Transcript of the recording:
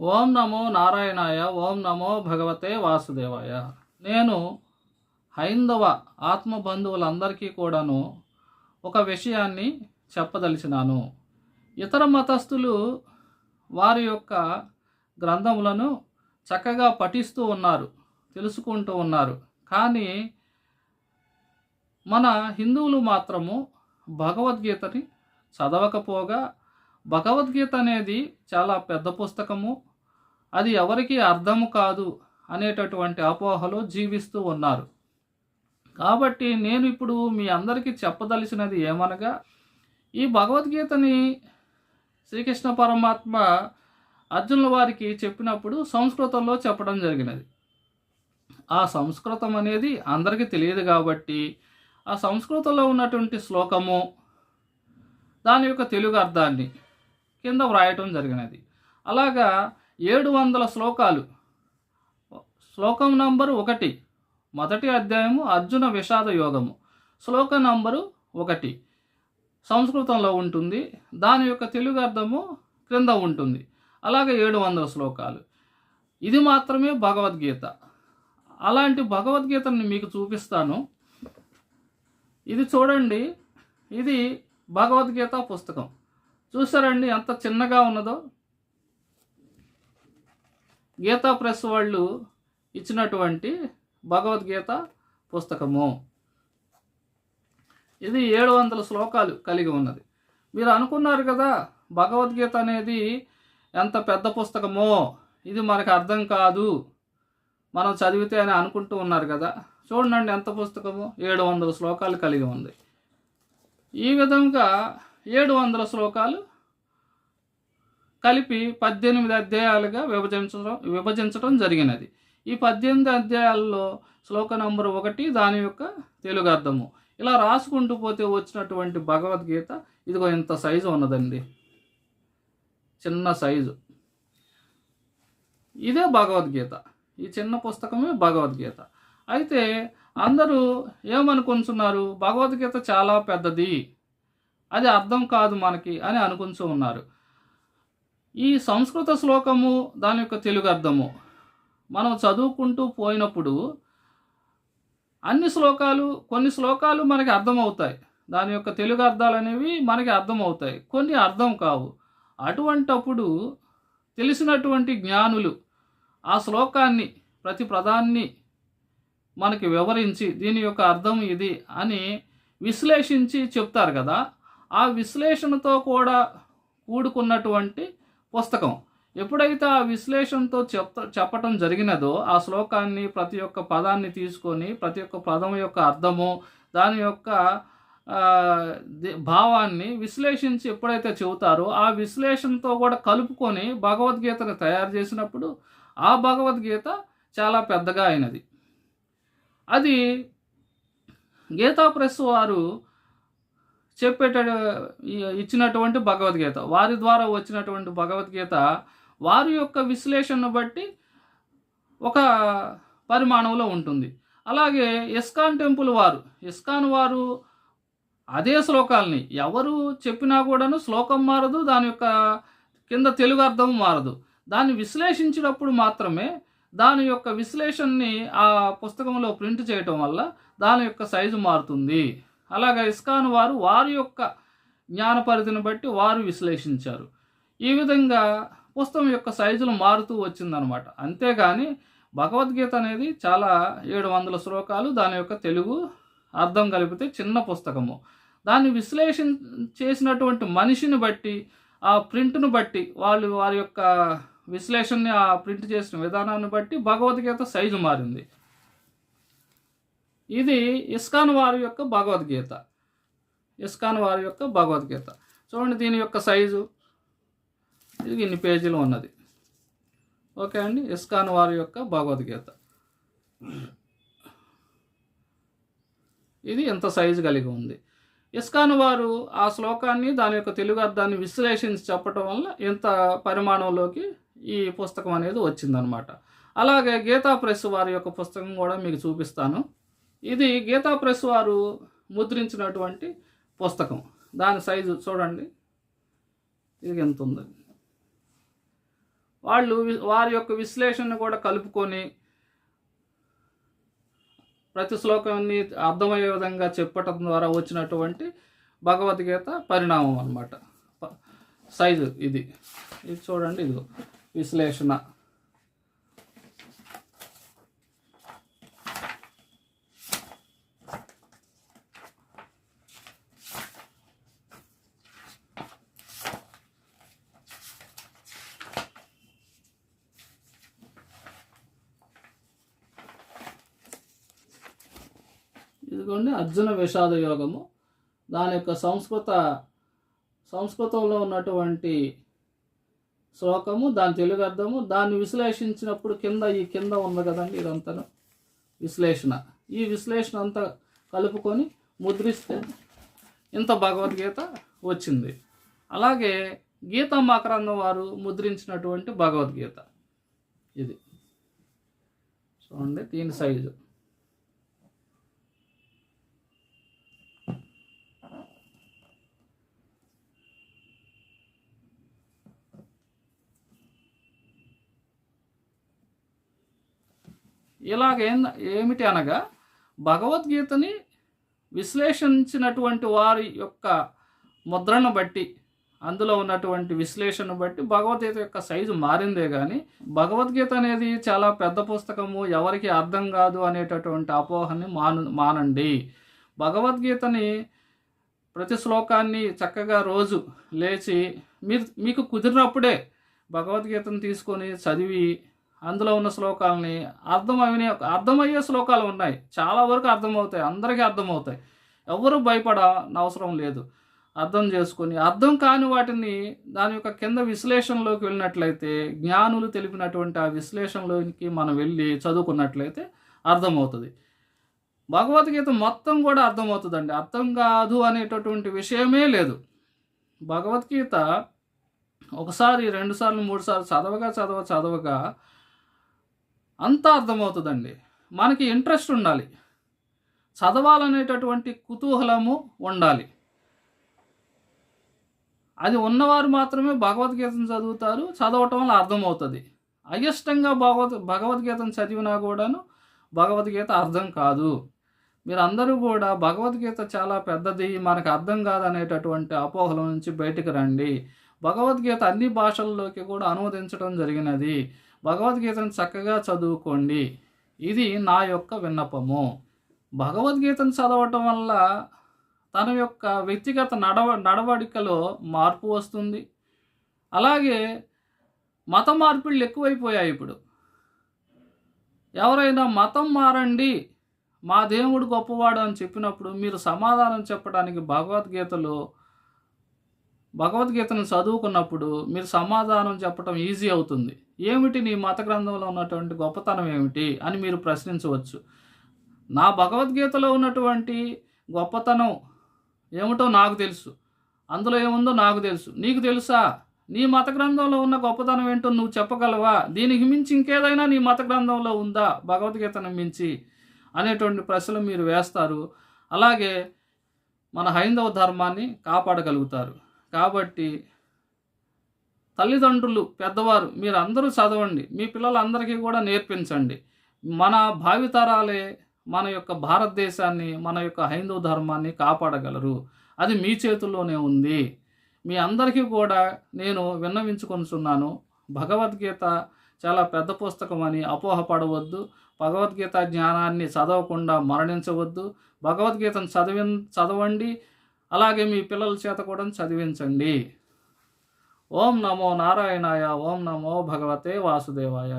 ఓం నమో నారాయణాయ ఓం నమో భగవతే వాసుదేవాయ. నేను హైందవ ఆత్మబంధువులందరికీ కూడాను ఒక విషయాన్ని చెప్పదలిచినాను. ఇతర మతస్థులు వారి యొక్క గ్రంథములను చక్కగా పఠిస్తూ ఉన్నారు తెలుసుకుంటూ ఉన్నారు. కానీ మన హిందువులు మాత్రము భగవద్గీతని చదవకపోగా భగవద్గీత అనేది చాలా పెద్ద పుస్తకము. అది ఎవరికి అర్థము కాదు అనేటటువంటి అపోహలో జీవిస్తూ ఉన్నారు. కాబట్టి నేను ఇప్పుడు మీ అందరికీ చెప్పదలిచినది ఏమనగా ఈ భగవద్గీతని శ్రీకృష్ణ పరమాత్మ అర్జునుల వారికి చెప్పినప్పుడు సంస్కృతంలో చెప్పడం జరిగినది. ఆ సంస్కృతం అనేది అందరికీ తెలియదు కాబట్టి ఆ సంస్కృతంలో ఉన్నటువంటి శ్లోకము దాని యొక్క తెలుగు అర్థాన్ని కింద వ్రాయటం జరిగినది. అలాగా ఏడు వందల శ్లోకాలు. శ్లోకం నంబరు ఒకటి. మొదటి అధ్యాయము అర్జున విషాద యోగము. శ్లోక నంబరు ఒకటి. సంస్కృతంలో ఉంటుంది. దాని యొక్క తెలుగు అర్థము క్రింద ఉంటుంది. అలాగే ఏడు వందల శ్లోకాలు. ఇది మాత్రమే భగవద్గీత. అలాంటి భగవద్గీతని మీకు చూపిస్తాను. ఇది చూడండి. ఇది భగవద్గీత పుస్తకం. చూసారండి ఎంత చిన్నగా ఉన్నదో? గీతా ప్రెస్ వాళ్ళు ఇచ్చినటువంటి భగవద్గీత పుస్తకము. ఇది ఏడు వందల శ్లోకాలు కలిగి ఉన్నది. మీరు అనుకున్నారు కదా భగవద్గీత అనేది ఎంత పెద్ద పుస్తకమో? ఇది మనకు అర్థం కాదు. మనం చదివితే అని అనుకుంటూ ఉన్నారు కదా. చూడండి ఎంత పుస్తకము? ఏడు వందల శ్లోకాలు కలిగి ఉంది. ఈ విధంగా ఏడు వందల శ్లోకాలు కలిపి పద్దెనిమిది అధ్యాయాలుగా విభజించడం విభజించడం జరిగినది. ఈ పద్దెనిమిది అధ్యాయాల్లో శ్లోక నంబర్ ఒకటి దాని యొక్క తెలుగు అర్థము. ఇలా రాసుకుంటూ పోతే వచ్చినటువంటి భగవద్గీత ఇదిగో ఇంత సైజు ఉన్నదండి. చిన్న సైజు. ఇదే భగవద్గీత. ఈ చిన్న పుస్తకమే భగవద్గీత. అయితే అందరూ ఏమనుకుంటున్నారు? భగవద్గీత చాలా పెద్దది. అది అర్థం కాదు మనకి అని అనుకుంటూ ఉన్నారు. ఈ సంస్కృత శ్లోకము దాని యొక్క తెలుగు అర్థము. మనం చదువుకుంటూ పోయినప్పుడు అన్ని శ్లోకాలు కొన్ని శ్లోకాలు మనకి అర్థమవుతాయి. దాని యొక్క తెలుగు అర్థాలు అనేవి మనకి అర్థమవుతాయి. కొన్ని అర్థం కావు. అటువంటప్పుడు తెలిసినటువంటి జ్ఞానులు ఆ శ్లోకాన్ని ప్రతి ప్రధాన్ని మనకి వివరించి దీని యొక్క అర్థం ఇది అని విశ్లేషించి చెప్తారు కదా. ఆ విశ్లేషణతో కూడా కూడుకున్నటువంటి పుస్తకం. ఎప్పుడైతే ఆ విశ్లేషణతో చెప్త చెప్పటం జరిగినదో ఆ శ్లోకాన్ని ప్రతి ఒక్క పదాన్ని తీసుకొని ప్రతి ఒక్క పదం యొక్క అర్థము దాని యొక్క భావాన్ని విశ్లేషించి ఎప్పుడైతే చెబుతారో ఆ విశ్లేషణతో కూడా కలుపుకొని భగవద్గీతను తయారు చేసినప్పుడు ఆ భగవద్గీత చాలా పెద్దగా అయినది. అది గీతా ప్రెస్ వారు చెప్పేట ఇచ్చినటువంటి భగవద్గీత. వారి ద్వారా వచ్చినటువంటి భగవద్గీత వారి యొక్క విశ్లేషణను బట్టి ఒక పరిమాణంలో ఉంటుంది. అలాగే ఇస్కాన్ టెంపుల్ వారు ఇస్కాన్ వారు అదే శ్లోకాలని ఎవరు చెప్పినా కూడాను శ్లోకం మారదు దాని యొక్క కింద తెలుగు అర్థం మారదు. దాన్ని విశ్లేషించినప్పుడు మాత్రమే దాని యొక్క విశ్లేషణని ఆ పుస్తకంలో ప్రింట్ చేయటం వల్ల దాని యొక్క సైజు మారుతుంది. అలాగా ఇస్కాన్ వారు వారి యొక్క జ్ఞాన పరిధిని బట్టి వారు విశ్లేషించారు. ఈ విధంగా పుస్తకం యొక్క సైజులు మారుతూ వచ్చిందనమాట అంతేగాని భగవద్గీత అనేది చాలా ఏడు వందల శ్లోకాలు దాని యొక్క తెలుగు అర్థం కలిపితే చిన్న పుస్తకము. దాన్ని విశ్లేషణ చేసినటువంటి మనిషిని బట్టి ఆ ప్రింట్ను బట్టి వాళ్ళు వారి యొక్క విశ్లేషణని ఆ ప్రింట్ చేసిన విధానాన్ని బట్టి భగవద్గీత సైజు మారింది. ఇది ఇస్కాన్ వారి యొక్క భగవద్గీత. ఇస్కాన్ వారి యొక్క భగవద్గీత. చూడండి దీని యొక్క సైజు. ఇది ఇన్ని పేజీలు ఉన్నది. ఓకే అండి ఇస్కాన్ వారి యొక్క భగవద్గీత. ఇది ఎంత సైజు కలిగి ఉంది. ఇస్కాన్ వారు ఆ శ్లోకాన్ని దాని యొక్క తెలుగు అర్థాన్ని విశ్లేషించి చెప్పటం వల్ల ఇంత పరిమాణంలోకి ఈ పుస్తకం అనేది వచ్చిందనమాట అలాగే గీతా ప్రెస్ వారి యొక్క పుస్తకం కూడా మీకు చూపిస్తాను. ఇది గీతా ప్రెస్ వారు ముద్రించినటువంటి పుస్తకం. దాని సైజు చూడండి. ఇది ఎంత ఉంది? వాళ్ళు వారి యొక్క విశ్లేషణ కూడా కలుపుకొని ప్రతి శ్లోకాన్ని అర్థమయ్యే విధంగా చెప్పటం ద్వారా వచ్చినటువంటి భగవద్గీత పరిణామం అన్నమాట. ప- సైజు ఇది. ఇది చూడండి ఇది విశ్లేషణ. ఇదిగోండి అర్జున విషాద యోగము. దాని యొక్క సంస్కృత సంస్కృతంలో ఉన్నటువంటి శ్లోకము దాని తెలుగు అర్థము దాన్ని విశ్లేషించినప్పుడు కింద ఈ కింద ఉంది కదండి ఇదంతా విశ్లేషణ. ఈ విశ్లేషణ అంతా కలుపుకొని ముద్రిస్తే ఇంత భగవద్గీత వచ్చింది. అలాగే గీతా మకరందం వారు ముద్రించినటువంటి భగవద్గీత. ఇది. చూడండి దీని సైజు. ఇలాగే ఏమిటి అనగా భగవద్గీతని విశ్లేషించినటువంటి వారి యొక్క ముద్రను బట్టి అందులో ఉన్నటువంటి విశ్లేషణను బట్టి భగవద్గీత యొక్క సైజు మారిందే కానీ భగవద్గీత అనేది చాలా పెద్ద పుస్తకము ఎవరికి అర్థం కాదు అనేటటువంటి అపోహని మాను మానండి. భగవద్గీతని ప్రతి శ్లోకాన్ని చక్కగా రోజు లేచి మీరు మీకు కుదిరినప్పుడే భగవద్గీతను తీసుకొని చదివి అందులో ఉన్న శ్లోకాలని అర్థమైన అర్థమయ్యే శ్లోకాలు ఉన్నాయి. చాలా వరకు అర్థమవుతాయి. అందరికీ అర్థమవుతాయి. ఎవరు భయపడనవసరం లేదు. అర్థం చేసుకొని అర్థం కాని వాటిని దాని యొక్క కింద విశ్లేషణలోకి వెళ్ళినట్లయితే జ్ఞానులు తెలిపినటువంటి ఆ విశ్లేషణలోకి మనం వెళ్ళి చదువుకున్నట్లయితే అర్థమవుతుంది. భగవద్గీత మొత్తం కూడా అర్థమవుతుందండి. అర్థం కాదు అనేటటువంటి విషయమే లేదు. భగవద్గీత ఒకసారి రెండుసార్లు మూడుసార్లు చదవగా చదవ చదవగా అంతా అర్థమవుతుందండి. మనకి ఇంట్రెస్ట్ ఉండాలి. చదవాలనేటటువంటి కుతూహలము ఉండాలి. అది ఉన్నవారు మాత్రమే భగవద్గీతను చదువుతారు చదవటం వల్ల అర్థమవుతుంది. అయిష్టంగా భగవద్ భగవద్గీతను చదివినా కూడాను భగవద్గీత అర్థం కాదు. మీరు అందరూ కూడా భగవద్గీత చాలా పెద్దది మనకు అర్థం కాదనేటటువంటి అపోహల నుంచి బయటకు రండి. భగవద్గీత అన్ని భాషల్లోకి కూడా అనువదించడం జరిగినది. భగవద్గీతను చక్కగా చదువుకోండి. ఇది నా యొక్క విన్నపము. భగవద్గీతను చదవటం వల్ల తన యొక్క వ్యక్తిగత నడవ నడవడికలో మార్పు వస్తుంది. అలాగే మత మార్పిళ్ళు ఎక్కువైపోయాయి ఇప్పుడు. ఎవరైనా మతం మారండి మా దేవుడు గొప్పవాడు అని చెప్పినప్పుడు మీరు సమాధానం చెప్పడానికి భగవద్గీతలో భగవద్గీతను చదువుకున్నప్పుడు మీరు సమాధానం చెప్పడం ఈజీ అవుతుంది. ఏమిటి నీ మత గ్రంథంలో ఉన్నటువంటి గొప్పతనం ఏమిటి అని మీరు ప్రశ్నించవచ్చు. నా భగవద్గీతలో ఉన్నటువంటి గొప్పతనం ఏమిటో నాకు తెలుసు. అందులో ఏముందో నాకు తెలుసు. నీకు తెలుసా? నీ మత గ్రంథంలో ఉన్న గొప్పతనం ఏంటో నువ్వు చెప్పగలవా? దీనికి మించి ఇంకేదైనా నీ మత గ్రంథంలో ఉందా? భగవద్గీతను మించి అనేటువంటి ప్రశ్నలు మీరు వేస్తారు. అలాగే మన హైందవ ధర్మాన్ని కాపాడగలుగుతారు. కాబట్టి తల్లిదండ్రులు పెద్దవారు మీరు అందరూ చదవండి. మీ పిల్లలందరికీ కూడా నేర్పించండి. మన భావితరాలే మన యొక్క భారతదేశాన్ని మన యొక్క హైందూ ధర్మాన్ని కాపాడగలరు. అది మీ చేతుల్లోనే ఉంది. మీ అందరికీ కూడా నేను విన్నవించుకొనిచున్నాను. భగవద్గీత చాలా పెద్ద పుస్తకం అని అపోహపడవద్దు భగవద్గీత జ్ఞానాన్ని చదవకుండా మరణించవద్దు. భగవద్గీతను చదివి చదవండి. అలాగే మీ పిల్లల చేత కూడా చదివించండి. ఓం నమో నారాయణాయ ఓం నమో భగవతే వాసుదేవాయ.